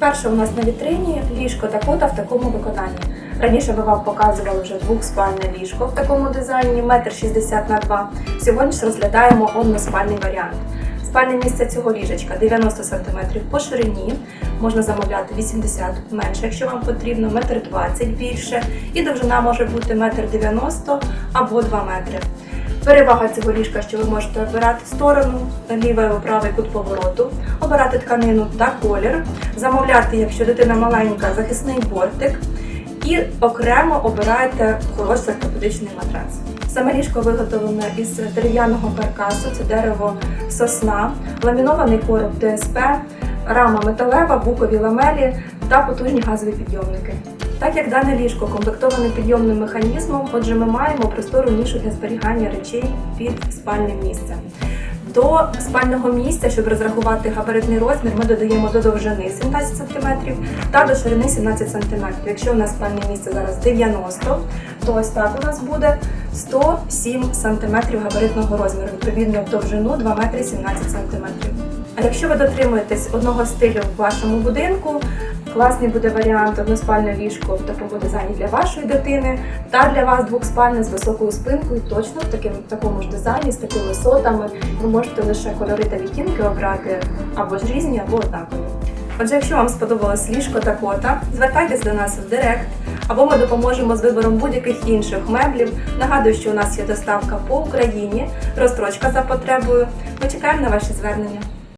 Перше у нас на вітрині ліжко Дакота в такому виконанні. Раніше ми вам показували вже двохспальне ліжко в такому дизайні, 1,60 на 2 Сьогодні ж розглядаємо односпальний варіант. Спальне місце цього ліжечка 90 см по ширині, можна замовляти 80 менше, якщо вам потрібно, 1,20 м більше, і довжина може бути 1,90 м або 2 метри. Перевага цього ліжка, що ви можете обирати сторону, лівий або правий кут повороту, обирати тканину та колір, замовляти, якщо дитина маленька, захисний бортик і окремо обираєте хороший ортопедичний матрац. Саме ліжко виготовлене із дерев'яного каркасу, це дерево сосна, ламінований короб ДСП, рама металева, букові ламелі та потужні газові підйомники. Так як дане ліжко комплектоване підйомним механізмом, отже, ми маємо простору нішу для зберігання речей під спальним місцем. До спального місця, щоб розрахувати габаритний розмір, ми додаємо до довжини 17 см та до ширини 17 см. Якщо у нас спальне місце зараз 90, то ось так у нас буде 107 см габаритного розміру, відповідно довжину 2 метри 17 см. Якщо ви дотримуєтесь одного стилю в вашому будинку, класний буде варіант односпальне ліжко в такому дизайні для вашої дитини, та для вас двохспальне з високою спинкою, точно в таким, в такому ж дизайні, з такими висотами. Ви можете лише кольори та відтінки обрати або ж різні, або однакові. Отже, якщо вам сподобалось ліжко та кота, звертайтесь до нас в Директ, або ми допоможемо з вибором будь-яких інших меблів. Нагадую, що у нас є доставка по Україні, розстрочка за потребою. Ми чекаємо на ваші звернення.